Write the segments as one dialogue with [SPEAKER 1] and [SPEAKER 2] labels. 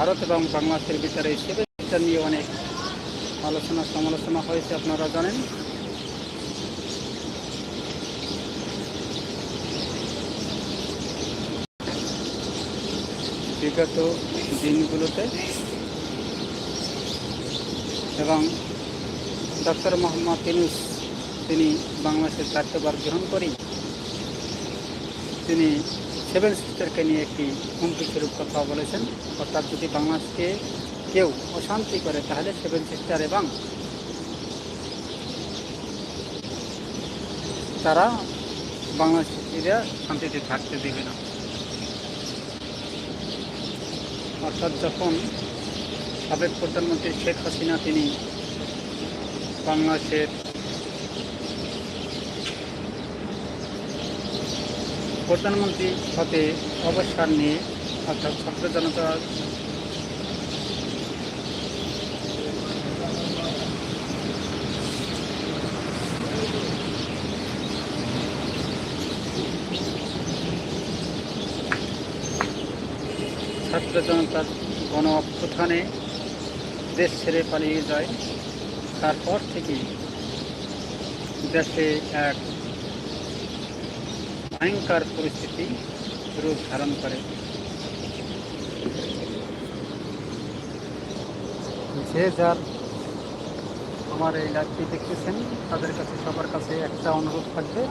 [SPEAKER 1] ভারত এবং বাংলাদেশের বিচারে সেভেন সিস্টার নিয়ে অনেক আলোচনা সমালোচনা হয়েছে, আপনারা জানেন। বিগত দিনগুলোতে এবং ডক্টর মোহাম্মদ ইনুস তিনি বাংলাদেশের দায়িত্বভার গ্রহণ করেই তিনি সেভেন সিস্টারকে নিয়ে একটি হুমকি স্বরূপ কথা বলেছেন। অর্থাৎ যদি বাংলাদেশকে কেউ অশান্তি করে, তাহলে সেভেন সিস্টার এবং তারা বাংলাদেশিরা শান্তিতে থাকতে দেবে না। অর্থাৎ যখন সাবেক প্রধানমন্ত্রী শেখ হাসিনা তিনি বাংলাদেশের প্রধানমন্ত্রী হতে অবসর নিয়ে অর্থাৎ ছাত্র জনতা ছাত্র জনতার গণ অভ্যুত্থানে দেশ ছেড়ে পালিয়ে যায়। তারপর থেকে দেশে এক ভয়ঙ্কর পরিস্থিতি রূপ ধারণ করে। যে যার আমার এই লাইভটি দেখতেছেন, তাদের কাছে সবার কাছে একটা অনুরোধ থাকবে।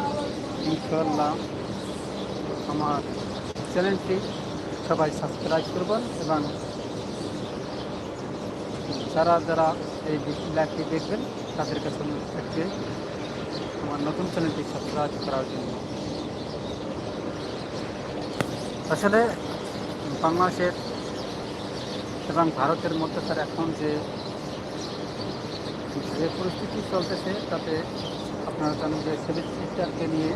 [SPEAKER 1] ইনশাল্লাহ আমার চ্যানেলটি সবাই সাবস্ক্রাইব করবেন এবং যারা যারা এই লাইভটি দেখবেন, তাদের কাছে অনুরোধ থাকবে আমার নতুন চ্যানেলটি সাবস্ক্রাইব করার জন্য। আসলে বাংলাদেশের এবং ভারতের মধ্যকার এখন যে যে পরিস্থিতি চলতেছে, তাতে আপনারা জানেন যে সেভেন সিস্টারকে নিয়ে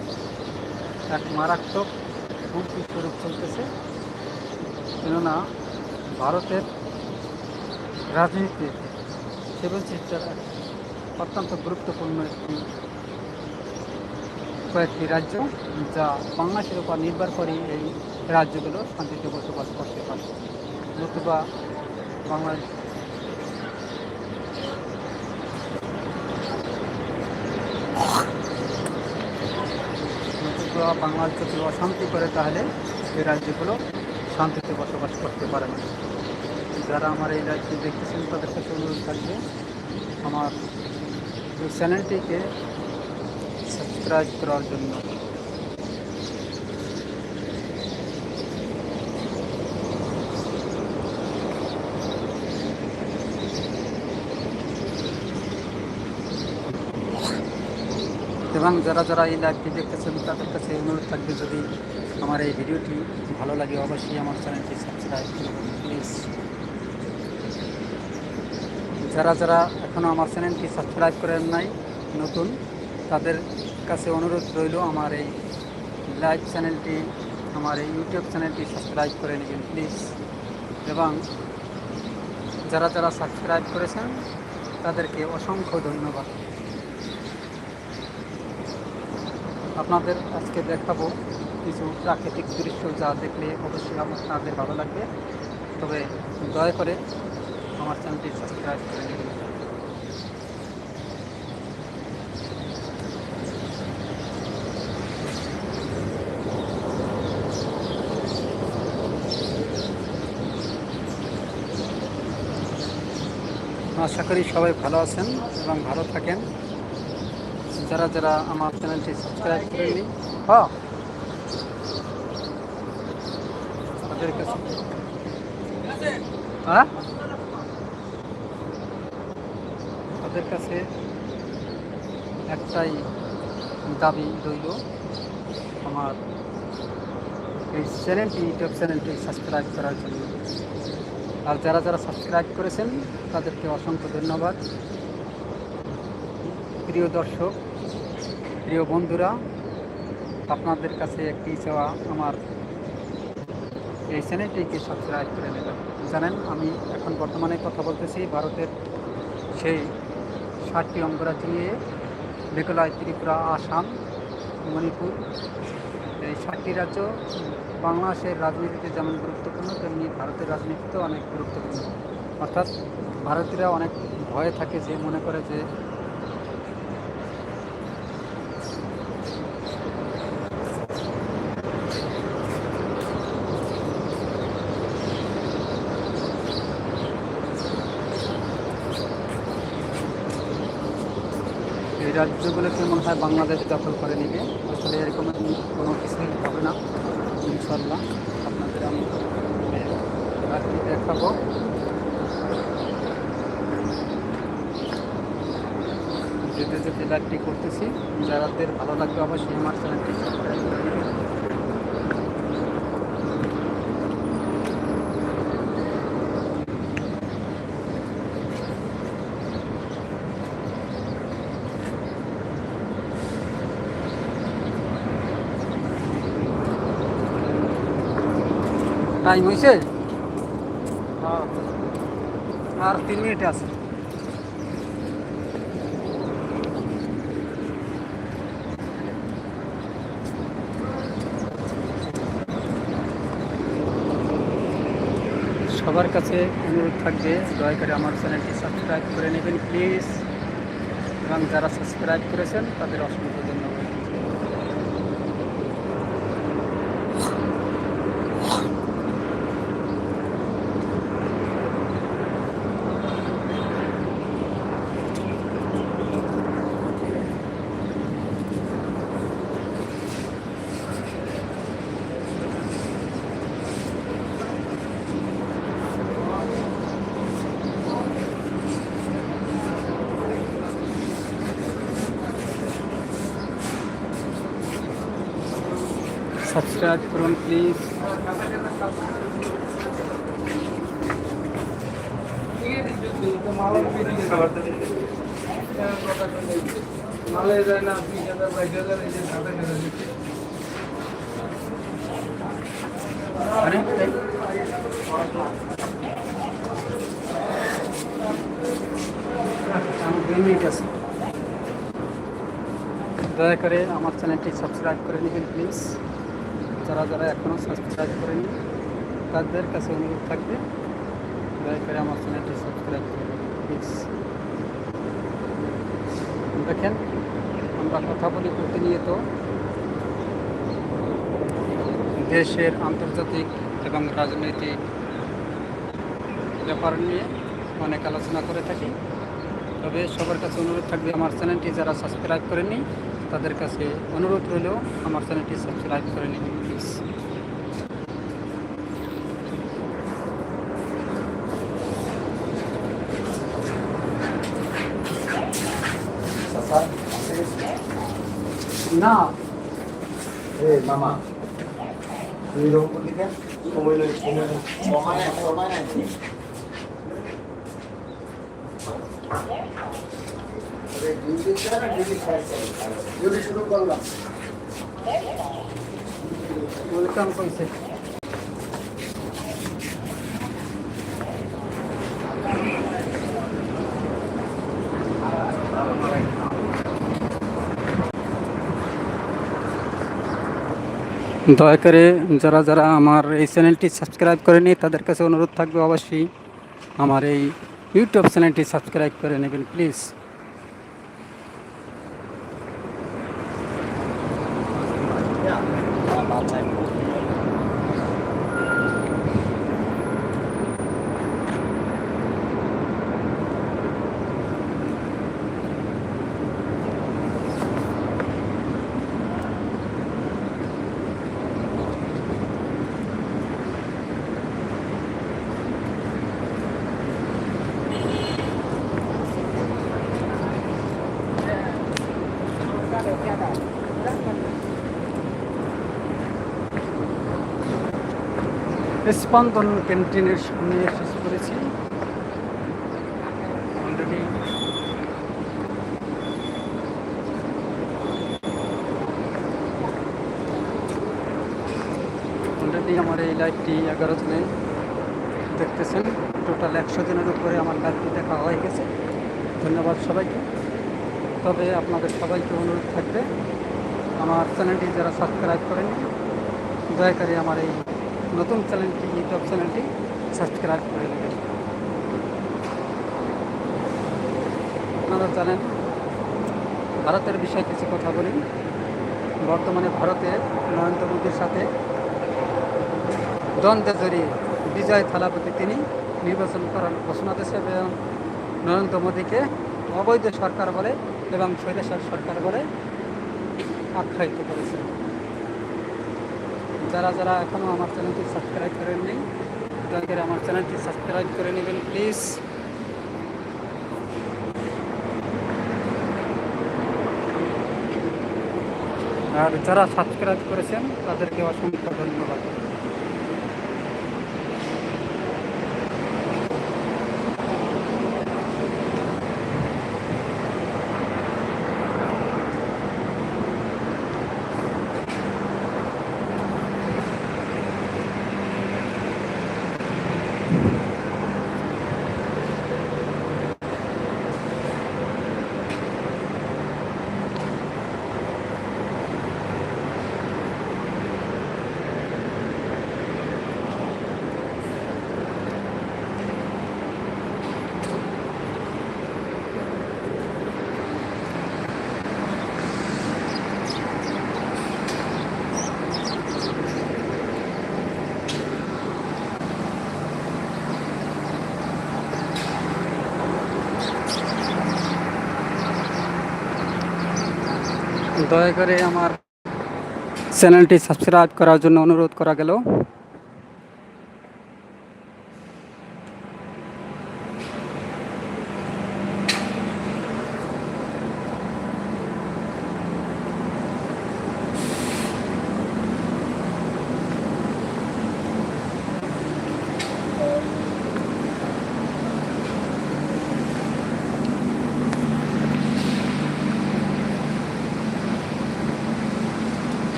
[SPEAKER 1] এক মারাত্মক হুমকি স্বরূপ চলতেছে। কেননা ভারতের রাজনীতিতে সেভেন সিস্টার অত্যন্ত গুরুত্বপূর্ণ একটি কয়েকটি রাজ্য, যা বাংলাদেশের উপর নির্ভর করে এই রাজ্যগুলো শান্তিতে বসবাস করতে পারে নতুবা বাংলাদেশ নতুবা বাংলাদেশ যদি অশান্তি করে তাহলে এই রাজ্যগুলো শান্তিতে বসবাস করতে পারে না। যারা আমার এই রাজ্যে দেখতেছেন, তাদের কাছে অনুরোধ থাকবে, আমার এই চ্যানেলটিকে সাবস্ক্রাইব করার জন্য। এবং যারা যারা এই লাইভটি দেখতেছেন, তাদের কাছে অনুরোধ থাকবে যদি আমার এই ভিডিওটি ভালো লাগে, অবশ্যই আমার চ্যানেলটি সাবস্ক্রাইব করবেন প্লিজ যারা যারা এখনও আমার চ্যানেলটি সাবস্ক্রাইব করেন নাই, নতুন, তাদের কাছে অনুরোধ রইল আমার এই লাইভ চ্যানেলটি, আমার এই ইউটিউব চ্যানেলটি সাবস্ক্রাইব করে নেবেন প্লিজ এবং যারা যারা সাবস্ক্রাইব করেছেন, তাদেরকে অসংখ্য ধন্যবাদ। আপনাদের আজকে দেখাবো কিছু প্রাকৃতিক দৃশ্য যা দেখলে অবশ্যই আপনাদের ভালো লাগবে। তবে দয়া করে আমার চ্যানেলটি সাবস্ক্রাইব করে নেবেন আশা করি সবাই ভালো আছেন এবং ভালো থাকেন। যারা যারা আমার চ্যানেলটি সাবস্ক্রাইব করেননি হ্যাঁ। তাদের কাছে হ্যাঁ? তাদের কাছে একটাই দাবি রইল আমার এই চ্যানেলটি ইউটিউব চ্যানেলটি সাবস্ক্রাইব করার জন্য। আর যারা যারা সাবস্ক্রাইব করেছেন তাদেরকে অসংখ্য ধন্যবাদ। প্রিয় দর্শক, প্রিয় বন্ধুরা, আপনাদের কাছে একটি চাওয়া আমার এই চ্যানেলটিকে সাবস্ক্রাইব করে নেবেন। জানেন, আমি এখন বর্তমানে কথা বলতেছি ভারতের সেই ষাটটি অঙ্গরাজ্য নিয়ে, মেঘালয়, ত্রিপুরা, আসাম, মণিপুর। এই ষাটটি রাজ্য বাংলাদেশের রাজনীতিতে যেমন গুরুত্বপূর্ণ, তেমনি ভারতের রাজনীতিতেও অনেক গুরুত্বপূর্ণ। অর্থাৎ ভারতীয়রা অনেক ভয়ে থাকে যে, মনে করে যে রাজ্যগুলোকে মনে হয় বাংলাদেশ দখল করে নেবে। আসলে এরকম কোনো কিছুই হবে না ইনশাল্লাহ আপনাদের আমি রাত্রি দেখাবো। যেতে যেতে লাইভটি করতেছি। যারাদের ভালো লাগবে অবশ্যই আমার চ্যানেলটি সাবস্ক্রাইব করে টাইম হয়েছে আর তিন মিনিট আছে। সবার কাছে অনুরোধ থাকবে, দয়া করে আমার চ্যানেলটি সাবস্ক্রাইব করে নেবেন, প্লিজ। এবং যারা সাবস্ক্রাইব করেছেন, তাদের অসংখ্য ধন্যবাদ। সাবস্ক্রাইব করুন প্লিজ
[SPEAKER 2] মালে যায় না বিশ হাজার বাইশ হাজার এই যে সাতাশ হাজার দিচ্ছে
[SPEAKER 1] মানে আমার দুই মিনিট আছে দয়া করে আমার চ্যানেলটি সাবস্ক্রাইব করে নেবেন প্লিজ যারা যারা এখনও সাবস্ক্রাইব করেনি, তাদের কাছে অনুরোধ থাকবে, দয়া করে আমার চ্যানেলটি সাবস্ক্রাইব করে প্লিজ দেখেন, আমরা কথা বলি প্রতিনিয়ত দেশের আন্তর্জাতিক এবং রাজনৈতিক ব্যাপার নিয়ে অনেক আলোচনা করে থাকি। তবে সবার কাছে অনুরোধ থাকবে, আমার চ্যানেলটি যারা সাবস্ক্রাইব করেনি তাদের কাছে অনুরোধ রইল আমার চ্যানেলটি সাবস্ক্রাইব করে নিন প্লিজ না
[SPEAKER 3] Eh, mama. Hidung pun kan? Kumul kumul. Komanya, komanya. যদি শুরু করলাম
[SPEAKER 1] ওয়েলকাম কইছে দয়া করে যারা যারা আমার এই চ্যানেলটি সাবস্ক্রাইব করেনি, তাদের কাছে অনুরোধ থাকবে অবশ্যই আমার এই ইউটিউব চ্যানেলটি সাবস্ক্রাইব করে নেবেন, প্লিজ। all-time স্পন্দন ক্যান্টিনের সামনে শেষ করেছি অলরেডি আমার এই লাইভটি এগারো জনে দেখতেছেন। টোটাল একশো জনের উপরে আমার লাইভটি দেখা হয়ে গেছে। ধন্যবাদ সবাইকে। তবে আপনাদের সবাইকে অনুরোধ থাকবে, আমার চ্যানেলটি যারা সাবস্ক্রাইব করেন দয়া করে আমার এই নতুন চ্যানেলটি, ইউটিউব চ্যানেলটি সাবস্ক্রাইব করে নেবেন আপনারা জানেন, ভারতের বিষয়ে কিছু কথা বলি। বর্তমানে ভারতে নরেন্দ্র মোদীর সাথে দ্বন্দ্বে জড়িয়ে বিজয় থালাপতি তিনি নির্বাচন করার ঘোষণা দিয়েছে এবং নরেন্দ্র মোদীকে অবৈধ সরকার বলে এবং স্বৈরাচার সরকার বলে আখ্যায়িত করেছে যারা যারা এখনও আমার চ্যানেলটি সাবস্ক্রাইব করেননি দয়া করে আমার চ্যানেলটি সাবস্ক্রাইব করে নেবেন প্লিজ আর যারা সাবস্ক্রাইব করেছেন, তাদেরকে অসংখ্য ধন্যবাদ। দয়া করে আমার চ্যানেলটি সাবস্ক্রাইব করার জন্য অনুরোধ করা গেল।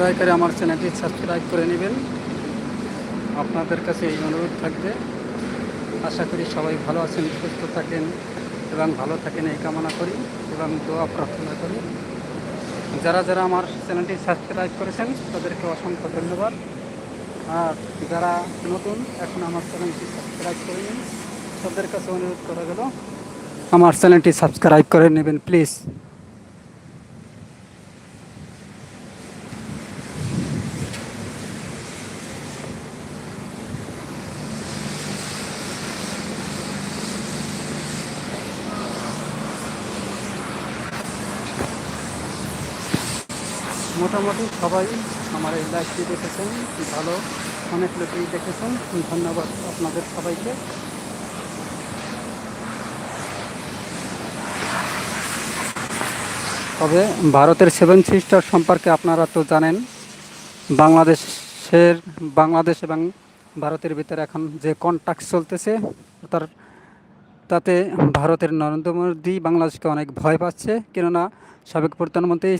[SPEAKER 1] দয়া করে আমার চ্যানেলটি সাবস্ক্রাইব করে নেবেন। আপনাদের কাছে এই অনুরোধ থাকবে। আশা করি সবাই ভালো আছেন, সুস্থ থাকেন এবং ভালো থাকেন এই কামনা করি এবং দোয়া প্রার্থনা করি। যারা যারা আমার চ্যানেলটি সাবস্ক্রাইব করেছেন, তাদেরকে অসংখ্য ধন্যবাদ। আর যারা নতুন, এখন আমার চ্যানেলটি সাবস্ক্রাইব করে নিন। তাদের কাছে অনুরোধ করা গেল, আমার চ্যানেলটি সাবস্ক্রাইব করে নেবেন, প্লিজ। মোটামুটি সবাই আমার এই লাইভটি দেখেছেন, ভালো, অনেক লোকই দেখেছেন। ধন্যবাদ আপনাদের সবাইকে। তবে ভারতের সেভেন সিস্টার সম্পর্কে আপনারা তো জানেন, বাংলাদেশের, বাংলাদেশ এবং ভারতের ভিতরে এখন যে কন্ট্যাক্ট চলতেছে, তার তাতে ভারতের নরেন্দ্র মোদী বাংলাদেশকে অনেক ভয় পাচ্ছে। কেননা সাবেক প্রধানমন্ত্রী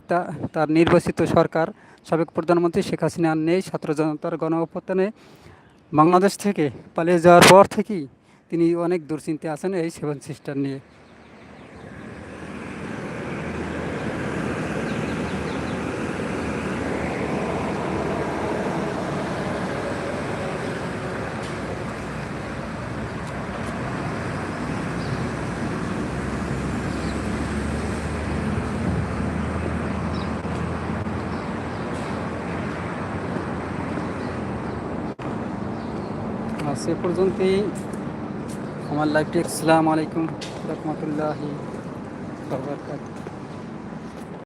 [SPEAKER 1] তার নির্বাচিত সরকার সাবেক প্রধানমন্ত্রী শেখ হাসিনা নেই, ছাত্র জনতার গণ বাংলাদেশ থেকে পালিয়ে যাওয়ার পর থেকেই তিনি অনেক দুশ্চিন্তে আছেন এই সেভেন সিস্টার নিয়ে। সে পর্যন্তই। আমার লাইফটি আসসালামু আলাইকুম রহমতুল্লাহি